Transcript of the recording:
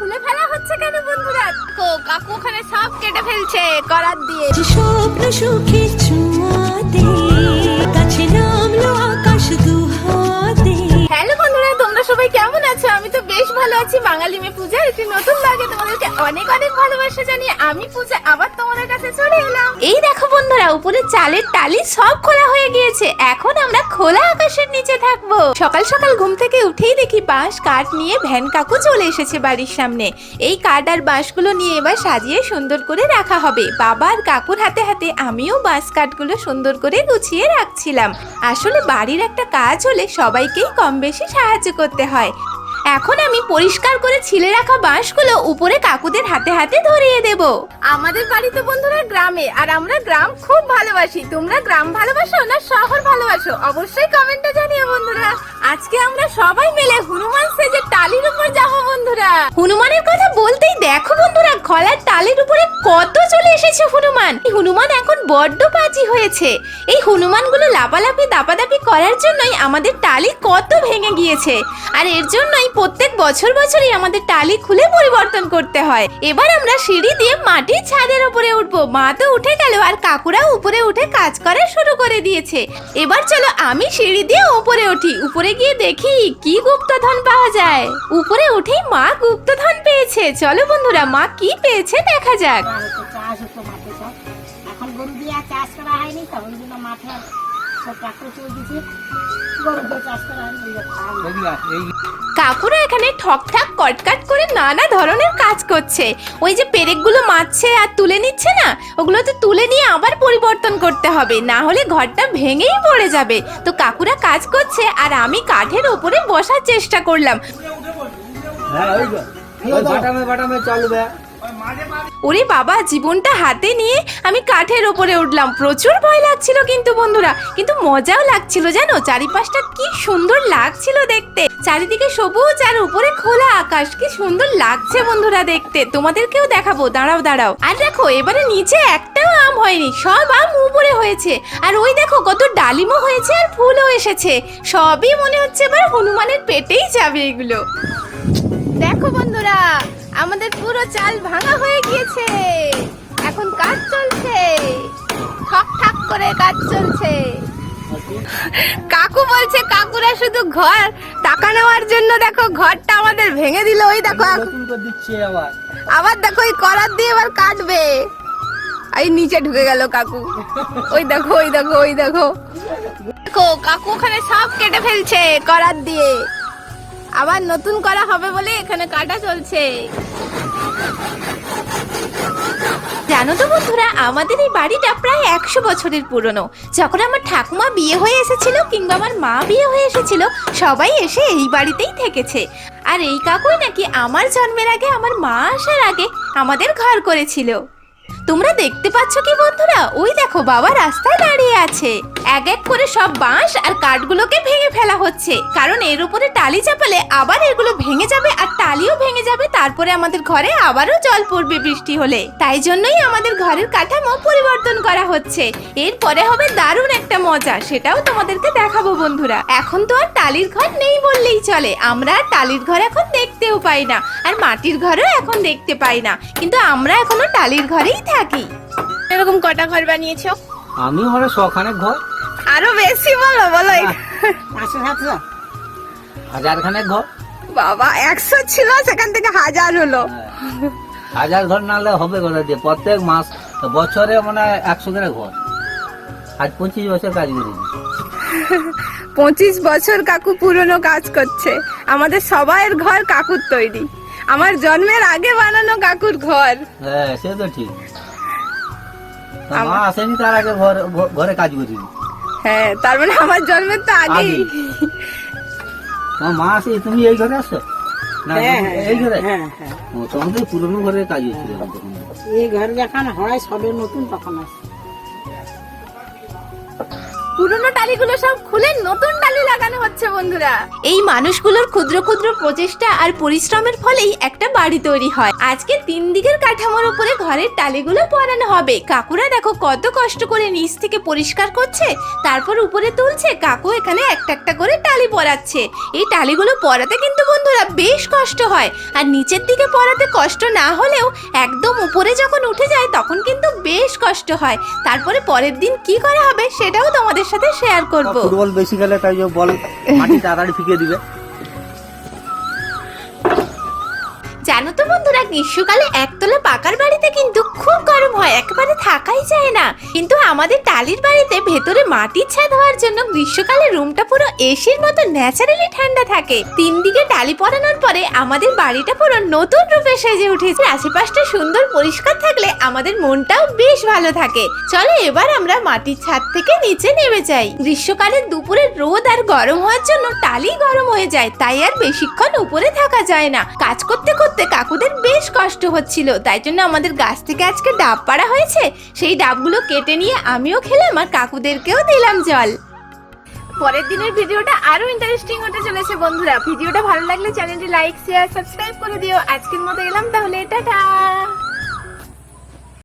খুলে ফেলা হচ্ছে কেন বন্ধুরা? দেখো কাকু ওখানে সব কেটে ফেলছে করার দিয়ে। স্বপ্ন সুখী ছোঁয়াতে কাছে নামলো আকাশ দুহাতে। হ্যালো বন্ধুরা তোমরা সবাই কেমন আছো? আমি তো বেশ ভালো আছি। বাঙালি মেয়ে পূজা একটি নতুন লাগে তোমাদেরকে অনেক অনেক ভালোবাসা জানিয়ে আমি পূজা আবার এই দেখো বন্ধুরা উপরে চালের টালি সব খোলা হয়ে গিয়েছে। এখন আমরা খোলা আকাশের নিচে থাকব। সকাল সকাল ঘুম থেকে উঠেই দেখি বাঁশ কাঠ নিয়ে ভ্যান কাকু চলে এসেছে বাড়ির সামনে। এই কাঠ আর বাঁশগুলো নিয়ে এবার সাজিয়ে সুন্দর করে রাখা হবে। বাবা আর কাকুর হাতে হাতে আমিও বাঁশ কাঠগুলো সুন্দর করে গুছিয়ে রাখছিলাম। আসলে বাড়ির একটা কাজ হলে সবাইকেই কম বেশি সাহায্য করতে হয়। এখন আমি পরিষ্কার করে ছিলে রাখা বাঁশগুলো উপরে কাকুদের হাতে হাতে ধরিয়ে দেব। আমাদের বাড়িতে বন্ধুরা গ্রামে, আর আমরা গ্রাম খুব ভালোবাসি। তোমরা গ্রাম ভালোবাসো না শহর ভালোবাসো? অবশ্যই কমেন্টে জানিও বন্ধুরা। আজকে আমরা সবাই মিলে হনুমান সেজে টালির উপর যাব। বন্ধুরা। হনুমানের কথা বলতেই দেখো বন্ধুরা খলার টালির উপরে কত চলে এসেছে হনুমান। হনুমান এখন বড্ড পাজি হয়েছে। এই হনুমানগুলো লাপালাপি দাপাদাপি করার জন্যই আমাদের টালি কত ভেঙে গিয়েছে। আর এর জন্যই প্রত্যেক বছর বছরই আমাদের টালি খুলে পরিবর্তন করতে হয়। এবার আমরা সিঁড়ি দিয়ে মাটির ছাদের উপরে উঠবো। মা তো উঠে গেল, আর কাকুরা উপরে উঠে কাজ করা শুরু করে দিয়েছে। এবার চলো আমি সিঁড়ি দিয়ে উপরে উঠি। উপরে গিয়ে দেখি কি গুপ্তধন পাওয়া যায়। উপরে উঠেই মা গুপ্তধন পেয়েছে। চলো বন্ধুরা মা কি পেয়েছে দেখা যাক। আর তো চাষ হতো মাঠে সব। এখন গরু দিয়ে চাষ করা হয়নি তো ওই জন্য মাঠে সব ট্রাক্টর চলতেছে গরু দিয়ে চাষ করা হয়নি ওই যে খাওয়া কাকুরা এখানে ঠক ঠাক কটকাট করে নানা ধরনের কাজ করছে। ওই যে পেরেকগুলো মারছে আর তুলে নিচ্ছে না ওগুলো তো তুলে নিয়ে আবার পরিবর্তন করতে হবে। না হলে ঘরটা ভেঙেই পড়ে যাবে। তো কাকুরা কাজ করছে আর আমি কাঠের উপরে বসার চেষ্টা করলাম। ওরে বাবা জীবনটা হাতে নিয়ে আমি কাঠের ওপরে উঠলাম। প্রচুর ভয় লাগছিল কিন্তু বন্ধুরা। কিন্তু মজাও লাগছিল জানো? চারিপাশটা কি সুন্দর লাগছিল দেখতে। চারিদিকে সবুজ আর উপরে খোলা আকাশ। কি সুন্দর লাগছে বন্ধুরা দেখতে। তোমাদেরকেও দেখাবো। দাঁড়াও দাঁড়াও। আর দেখো এবারে নিচে একটাও আম হয়নি। সব আম উপরে হয়েছে। আর ওই দেখো কত ডালিমও হয়েছে আর ফুলও এসেছে। সবই মনে হচ্ছে এবার হনুমানের পেটেই যাবে এগুলো। দেখো বন্ধুরা আমাদের পুরো চাল ভাঙা হয়ে গিয়েছে। এখন কাজ চলছে। ঠক ঠাক করে কাজ চলছে। কাকু বলছে কাকুরা শুধু ঘর টাকা নেওয়ার জন্য দেখো ঘরটা আমাদের ভেঙে দিল। ওই দেখো আবার। দেখো ওই করার দিয়ে এবার কাটবে। এই নিচে ঢুকে গেল কাকু। ওই দেখো ওই দেখো ওই দেখো। দেখো কাকু ওখানে সব কেটে ফেলছে করার দিয়ে। আবার নতুন করা হবে বলে এখানে কাটা চলছে। জানো তো বন্ধুরা, আমাদের এই বাড়িটা প্রায় একশো বছরের পুরনো। যখন আমার ঠাকুমা বিয়ে হয়ে এসেছিল কিংবা আমার মা বিয়ে হয়ে এসেছিল, সবাই এসে এই বাড়িতেই থেকেছে। আর এই কাকুই নাকি আমার জন্মের আগে, আমার মা আসার আগে আমাদের ঘর করেছিল। তোমরা দেখতে পাচ্ছ কি বন্ধুরা? ওই দেখো, বাবা রাস্তায় দাঁড়িয়ে আছে। এক এক করে সব বাঁশ আর কাঠগুলোকে হচ্ছে। কারণ এর উপরে টালি চাপালে আবার এগুলো ভেঙে যাবে আর টালিও ভেঙে যাবে। তারপরে আমাদের ঘরে আবারও জল পড়বে বৃষ্টি হলে। তাই জন্যই আমাদের ঘরের কাঠামো পরিবর্তন করা হচ্ছে। এরপরে হবে দারুণ একটা মজা সেটাও তোমাদেরকে দেখাবো বন্ধুরা। এখন তো আর টালির ঘর নেই বললেই চলে। আমরা আর টালির ঘর এখন দেখতেও পাই না। আর মাটির ঘরও এখন দেখতে পাই না। কিন্তু আমরা এখনও টালির ঘরেই থাকি। এরকম কটা ঘর বানিয়েছো? আমি হলো শখানে ঘর। আরও বেশি বলো বলো পাঁচশো সাতশো। হাজার খানেক ঘর বাবা একশো ছিল সেখান থেকে হাজার হলো। হাজার ঘর নাহলে হবে কোথা দিয়ে? প্রত্যেক মাস বছরে মানে একশো করে ঘর। আজ পঁচিশ বছর কাজ করেছি পঁচিশ বছর কাকু পুরনো কাজ করছে। আমাদের সবাইয়ের ঘর কাকুর তৈরি। আমার জন্মের আগে বানানো কাকুর ঘর। হ্যাঁ সে তো ঠিক। মা আমার- আসেনি তার আগে ঘর ঘরে কাজ করেছি হ্যাঁ তার মানে আমার জন্মের তো আগেই। আগে। তোমার মা আছে তুমি এই ঘরে আছো? না হ্যাঁ এই ঘরে? হ্যাঁ হ্যাঁ ও, তো পুরনো ঘরে কাজ এই ঘরে যখন হয় সবে নতুন তখন আসে। পুরনো টালিগুলো সব খুলে নতুন টালি লাগানো হচ্ছে, বন্ধুরা। এই মানুষগুলোর ক্ষুদ্র ক্ষুদ্র প্রচেষ্টা আর পরিশ্রমের ফলেই একটা বাড়ি তৈরি হয়। আজকে তিন দিকের কাঠামোর উপরে ঘরের টালিগুলো পরানো হবে। কাকুরা দেখো কত কষ্ট করে নিচ থেকে পরিষ্কার করছে, তারপর উপরে তুলছে। কাকু এখানে একটা একটা করে টালি পরাচ্ছে। এই টালিগুলো পরাতে কিন্তু, বন্ধুরা, বেশ কষ্ট হয়। আর নিচের দিকে পরাতে কষ্ট না হলেও একদম উপরে যখন উঠে যায়, তখন কিন্তু বেশ কষ্ট হয়। তারপরে পরের দিন কি করা হবে, সেটাও তোমাদের সাথে শেয়ার করব। ফুটবল বেশি খেলে তাই যে বল মাটি তাড়াতাড়ি ফিকে দিবে। জানো তো বন্ধুরা গ্রীষ্মকালে একতলা পাকার বাড়িতে কিন্তু খুব একেবারে থাকাই যায় না। কিন্তু আমাদের টালির বাড়িতে ভেতরে মাটির ছাদ হওয়ার জন্য গ্রীষ্মকালে রুমটা পুরো এসির মতো ন্যাচারালি ঠান্ডা থাকে। তিন দিকে টালি পরানোর পরে আমাদের বাড়িটা পুরো নতুন রূপে সেজে উঠেছে। আশেপাশটা সুন্দর পরিষ্কার থাকলে আমাদের মনটাও বেশ ভালো থাকে। চলো এবার আমরা মাটির ছাদ থেকে নিচে নেমে যাই। গ্রীষ্মকালের দুপুরে রোদ আর গরম হওয়ার জন্য টালি গরম হয়ে যায়। তাই আর বেশিক্ষণ উপরে থাকা যায় না। কাজ করতে করতে কাকুদের বেশ কষ্ট হচ্ছিল। তাই জন্য আমাদের গাছ থেকে আজকে ডাব পাড়া হয়েছে? সেই ডাবগুলো কেটে নিয়ে আমিও খেলাম আর কাকুদেরকেও দিলাম জল। পরের দিনের ভিডিওটা আরও ইন্টারেস্টিং হতে চলেছে বন্ধুরা। ভিডিওটা ভালো লাগলে চ্যানেলটি লাইক শেয়ার সাবস্ক্রাইব করে দিও। আজকের মতো এলাম তাহলে, টাটা!